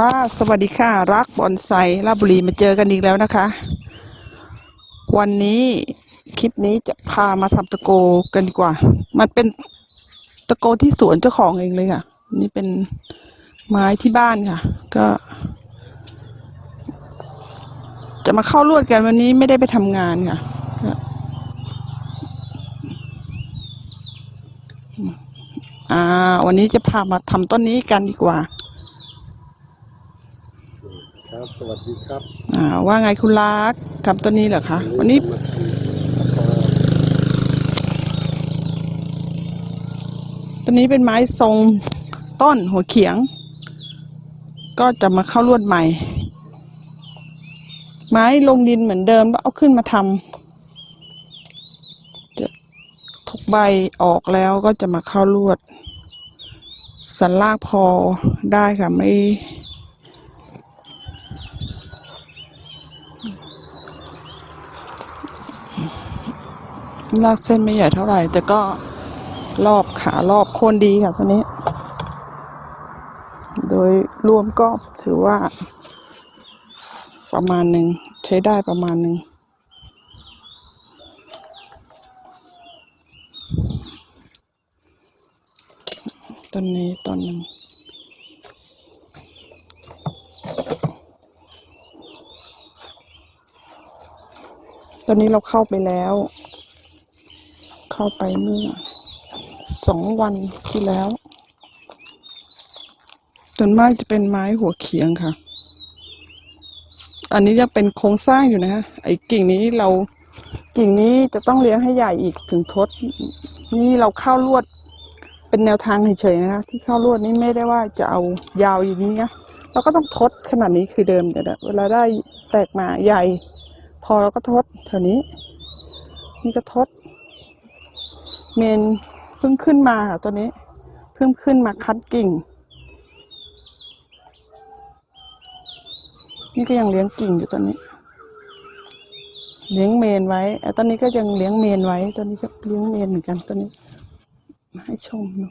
ค่ะ สวัสดีค่ะ รักบอนไซราบุรีมาเจอกันอีกแล้วนะคะ วันนี้คลิปนี้จะพามาทำตะโกกันดีกว่า มันเป็นตะโกที่สวนเจ้าของเองเลยค่ะ นี่เป็นไม้ที่บ้านค่ะ ก็ จะมาเข้าลวดกันวันนี้ไม่ได้ไปทำงานค่ะอ่า วันนี้จะพามาทำต้นนี้กันดีกว่า ครับสวัสดีครับอ่าว่าไงคุณรักทำต้นนี้เหรอคะวันนี้มาคุยพอต้นนี้เป็นไม้ทรงต้นหัวเขียง ก็จะมาเข้าลวดใหม่ ไม้ลงดินเหมือนเดิมแล้วเอาขึ้นมาทำจะทุกใบออกแล้วก็จะมาเข้าลวด สันลากพอได้ค่ะไม่ ลากเส้นไม่ใหญ่เท่าไหร่ แต่ก็รอบขารอบโคนดีค่ะตัวนี้ โดยรวมก็ถือว่า ประมาณหนึ่งใช้ได้ประมาณหนึ่งต้นนี้ต้นหนึ่งตอนนี้เราเข้าไปแล้ว เข้าไปเมื่อสองวันที่แล้วส่วนมากจะเป็นไม้หัวเขียงค่ะ อันนี้ยังเป็นโครงสร้างอยู่นะฮะ ไอ้กิ่งนี้เรากิ่งนี้จะต้องเลี้ยงให้ใหญ่อีกถึงทศ นี่เราเข้าลวดเป็นแนวทางเฉยๆนะคะ ที่เข้าลวดนี้ไม่ได้ว่าจะเอายาวอย่างนี้นะ เราก็ต้องทดขนาดนี้คือเดิมแต่เวลาได้แตกมาใหญ่ พอเราก็ทดแถวนี้ นี่ก็ทด เมนเพิ่งขึ้นมาค่ะตัวนี้ เพิ่งขึ้นมาคัดกิ่ง นี่ก็ยังเลี้ยงกิ่งอยู่ตอนนี้ เลี้ยงเมนไว้ไอ้ตอนนี้ก็ยังเลี้ยงเมนไว้ตอนนี้ก็เลี้ยงเมนเหมือนกันตอนนี้ มาให้ชมดู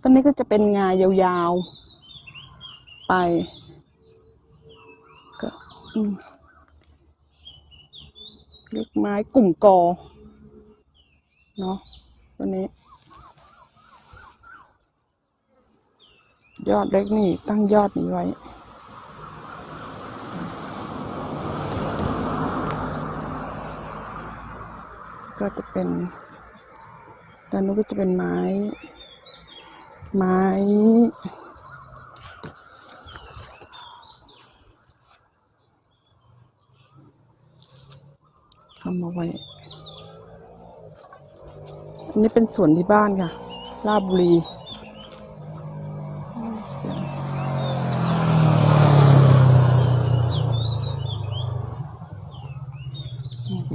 ตอนนี้ก็จะเป็นงายาวๆไป ก็อืมเล็กไม้กลุ่มกอเนาะ ตัวนี้ ยอดเล็กนี่ตั้งยอดนี้ไว้ก็จะเป็นด้านนู้นก็จะเป็นไม้ ไม้ ทำเอาไว้ อันนี้เป็นสวนที่บ้านค่ะลาบุรี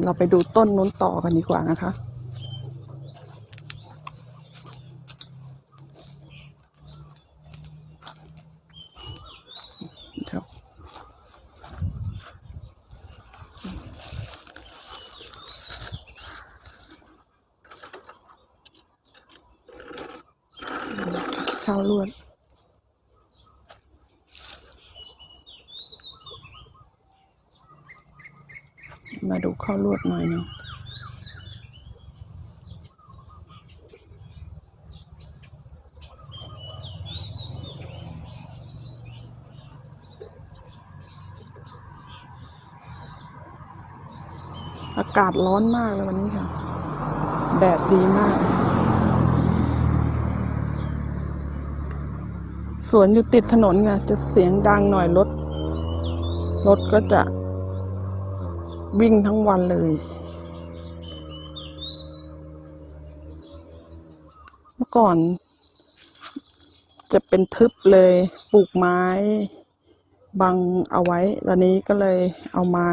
เราไปดูต้นนู้นต่อกันดีกว่านะคะ ข้าวลวด มาดูข้าวลวดหน่อยหนึงอากาศร้อนมากเลยวันนี้ค่ะ แดดดีมากค่ะส วนอยู่ติดถนนไงจะเสียงดังหน่อยรถ รถก็จะวิ่งทั้งวันเลย เมื่อก่อน จะเป็นทึบเลยปลูกไม้บังเอาไว้ ตอนนี้ก็เลยเอาไม้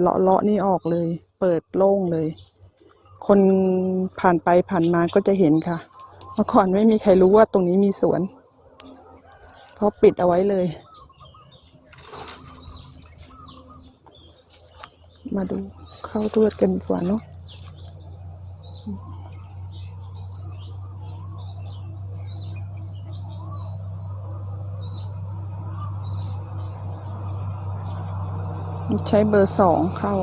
เลาะเลาะนี่ออกเลย เปิดโล่งเลย คนผ่านไปผ่านมาก็จะเห็นค่ะ เมื่อก่อนไม่มีใครรู้ว่าตรงนี้มีสวน เขาปิดเอาไว้เลย มาดูเข้าทวดกันก่อนเนาะใช้เบอร์สองเข้า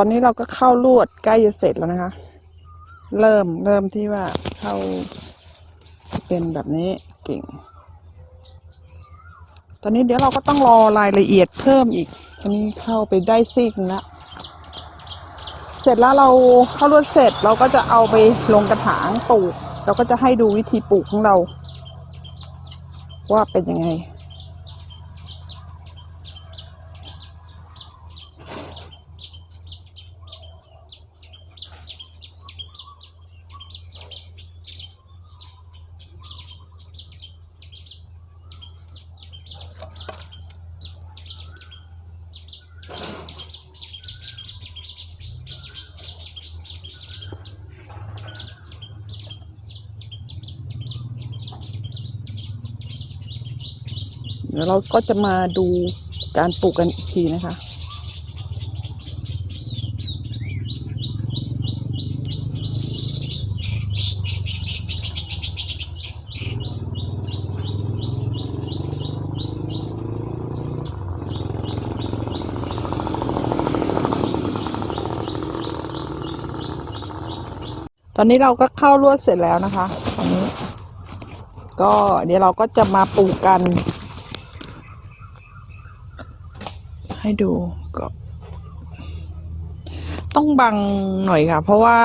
อนนี้เราก็เข้าลวดใกล้จะเสร็จแล้วนะคะ เริ่มเริ่มที่ว่าเข้าเป็นแบบนี้เก่ง ตอนนี้เดี๋ยวเราก็ต้องรอรายละเอียดเพิ่มอีกตอนนี้เข้าไปได้ซีกหนึ่งแล้วเสร็จแล้วเราเข้าลวดเสร็จเราก็จะเอาไปลงกระถางปลูก เราก็จะให้ดูวิธีปลูกของเรา ว่าเป็นยังไง เดี๋ยวเราก็จะมาดูการปลูกกันอีกทีนะคะตอนนี้เราก็เข้าลวดเสร็จแล้วนะคะตอนนี้ ก็เดี๋ยวเราก็จะมาปลูกกัน ให้ดูก็ต้องบังหน่อยค่ะ เพราะว่า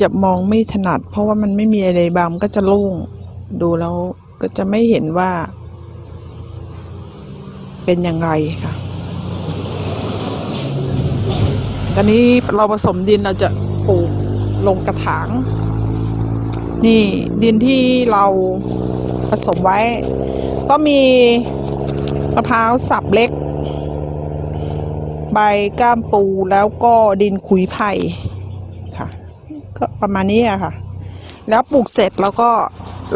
จะมองไม่ถนัด เพราะว่ามันไม่มีอะไรบังก็จะโล่งดูแล้วก็จะไม่เห็นว่า เป็นอย่างไรค่ะ ตอนนี้เราผสมดินเราจะปลูกลงกระถาง นี่ดินที่เราผสมไว้ ก็มีมะพร้าวสับเล็ก ใบก้ามปูแล้วก็ดินขุยไผ่ค่ะ ก็ประมาณนี้อะค่ะ แล้วปลูกเสร็จแล้วก็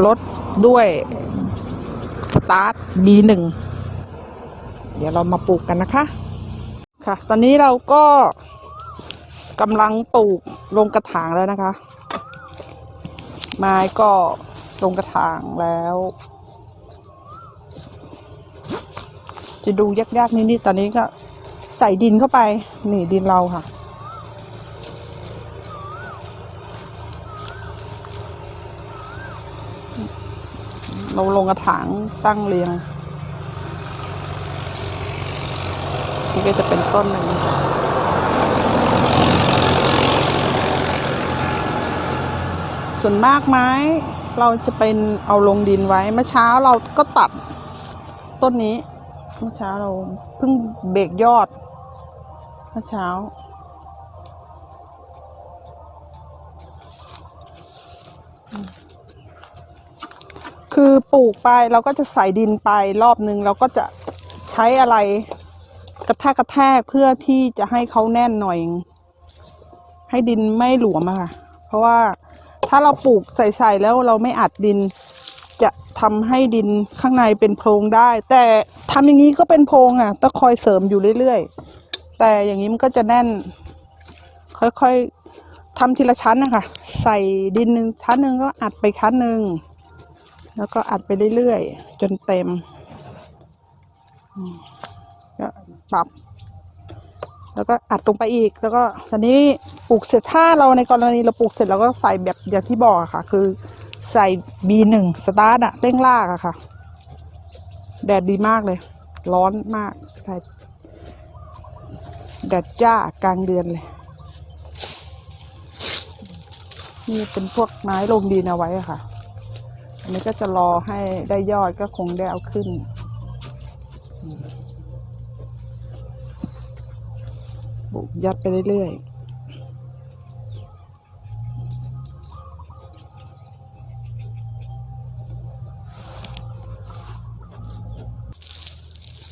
ลดด้วยสตาร์ท B1 เดี๋ยวเรามาปลูกกันนะคะ ค่ะ ตอนนี้เราก็กำลังปลูกลงกระถางแล้วนะคะ ไม้ก็ลงกระถางแล้ว จะดูยากๆนิดๆตอนนี้ก็ ใส่ดินเข้าไป นี่ดินเราค่ะ เราลงกระถางตั้งเรียง นี่ก็จะเป็นต้นหนึ่งส่วนมากไม้เราจะเป็นเอาลงดินไว้เมื่อเช้าเราก็ตัดต้นนี้ เมื่อเช้าเราเพิ่งเบรกยอด เมื่อเช้า คือปลูกไปเราก็จะใส่ดินไปรอบนึงเราก็จะใช้อะไรกระแทกกระแทกเพื่อที่จะให้เขาแน่นหน่อย ให้ดินไม่หลวมอะค่ะ เพราะว่าถ้าเราปลูกใส่ๆแล้วเราไม่อัดดิน ทำให้ดินข้างในเป็นโพรงได้ แต่ทำอย่างนี้ก็เป็นโพรงอะต้องคอยเสริมอยู่เรื่อยๆ แต่อย่างนี้มันก็จะแน่น ค่อยๆทำทีละชั้นนะคะใส่ดินหนึ่งชั้นหนึ่งก็อัดไปชั้นหนึ่งแล้วก็อัดไปเรื่อยๆ จนเต็มก็ปรับ แล้วก็อัดลงไปอีก แล้วก็ตอนนี้ปลูกเสร็จถ้าเราในกรณีเราปลูกเสร็จเราก็ใส่แบบอย่างที่บอกค่ะ คือ ใส่ B1 สตาร์ทอะเร่งลากอะค่ะ แดดดีมากเลย ร้อนมากใช่แดดจ้ากลางเดือนเลย นี่เป็นพวกไม้ลงดินเอาไว้อะค่ะ อันนี้ก็จะรอให้ได้ยอดก็คงได้เอาขึ้นปลูกยัดไปเรื่อยๆ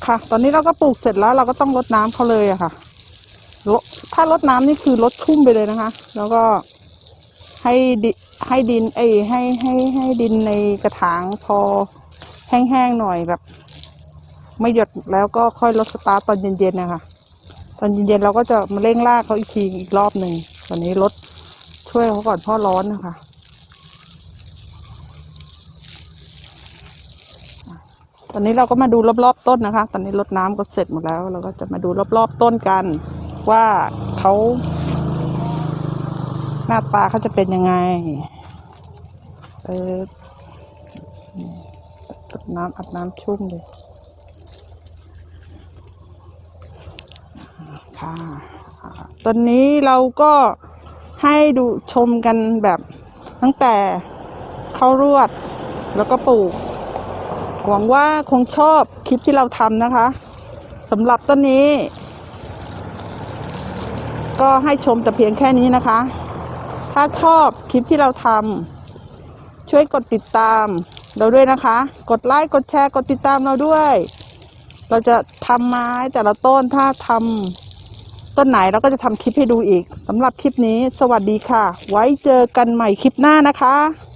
ค่ะ ตอนนี้เราก็ปลูกเสร็จแล้ว เราก็ต้องรดน้ำเขาเลยอะค่ะ ถ้ารดน้ำนี่คือรดทุ่มไปเลยนะคะ แล้วก็ให้ดิให้ดินเอ้ให้ให้ให้ดินในกระถางพอแห้งๆหน่อยแบบ ไม่หยดแล้วก็ค่อยลดสตาร์ตอนเย็นๆนะคะ ตอนเย็นๆเราก็จะมาเร่งรากเขาอีกทีอีกรอบหนึ่งตอนนี้ลดช่วยเขาก่อนพ่อร้อนนะคะ ตอนนี้เราก็มาดูรอบๆต้นนะคะ ตอนนี้รดน้ำก็เสร็จหมดแล้ว เราก็จะมาดูรอบๆต้นกัน ว่าเขาหน้าตาเขาจะเป็นยังไงเออรดน้ำอัดน้ำชุ่มเลยค่ะตอนนี้เราก็ให้ดูชมกันแบบตั้งแต่เข้ารวดแล้วก็ปลูก หวังว่าคงชอบคลิปที่เราทำนะคะสำหรับต้นนี้ ก็ให้ชมแต่เพียงแค่นี้นะคะ ถ้าชอบคลิปที่เราทำช่วยกดติดตามเราด้วยนะคะ กดไลค์กดแชร์กดติดตามเราด้วย เราจะทำไม้แต่ละต้นถ้าทำต้นไหนเราก็จะทำคลิปให้ดูอีกสำหรับคลิปนี้ สวัสดีค่ะ ไว้เจอกันใหม่คลิปหน้านะคะ